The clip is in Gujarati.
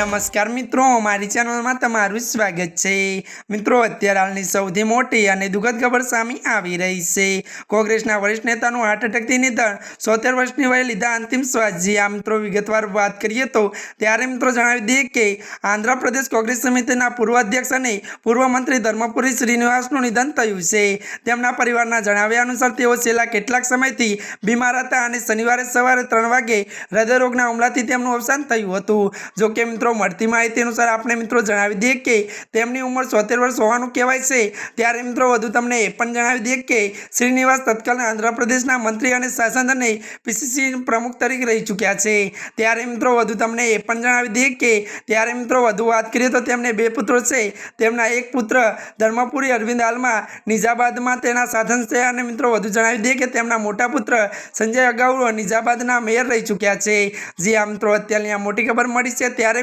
નમસ્કાર મિત્રો, મારી ચેનલમાં તમારું સ્વાગત છે. મિત્રો, અત્યારે હાલની સૌથી મોટી અને દુઃખદ ખબર સામે આવી રહી છે. કોંગ્રેસના વરિષ્ઠ નેતાનું હાર્ટ એટેકથી નિધન, સોતેર વર્ષની વયે લીધા અંતિમ શ્વાસ. જી આ મિત્રો, વિગતવાર વાત કરીએ તો, ત્યારે મિત્રો જણાવી દઈએ કે, આંધ્રપ્રદેશ કોંગ્રેસ સમિતિના પૂર્વ અધ્યક્ષ અને પૂર્વ મંત્રી ધર્મપુરી શ્રીનિવાસનું નિધન થયું છે. તેમના પરિવારના જણાવ્યા અનુસાર, તેઓ છેલ્લા કેટલાક સમયથી બીમાર હતા અને શનિવારે સવારે ત્રણ વાગે હૃદયરોગના હુમલાથી તેમનું અવસાન થયું હતું. જો કે મિત્રો, મળતી માહિતી અનુસાર આપણે મિત્રો જણાવી દઈએ કે તેમની ઉંમર સોતેર વર્ષ હોવાનું કહેવાય છે. ત્યારે મિત્રો, વધુ તમને એ પણ જણાવી દઈએ કે શ્રીનિવાસ તત્કાલીન આંધ્રપ્રદેશના મંત્રી અને શાસન અને પીસીસી પ્રમુખ તરીકે રહી ચૂક્યા છે. ત્યારે મિત્રો, વધુ તમને એ પણ જણાવી દઈએ કે ત્યારે મિત્રો, વધુ વાત કરીએ તો તેમને બે પુત્રો છે. તેમના એક પુત્ર ધર્મપુરી અરવિંદ હાલમાં નિઝાબાદમાં તેના સાધન છે અને મિત્રો, વધુ જણાવી દઈએ કે તેમના મોટા પુત્ર સંજય અગાઉ નિઝાબાદના મેયર રહી ચૂક્યા છે. જે આ મિત્રો, અત્યારની આ મોટી ખબર મળી છે. ત્યારે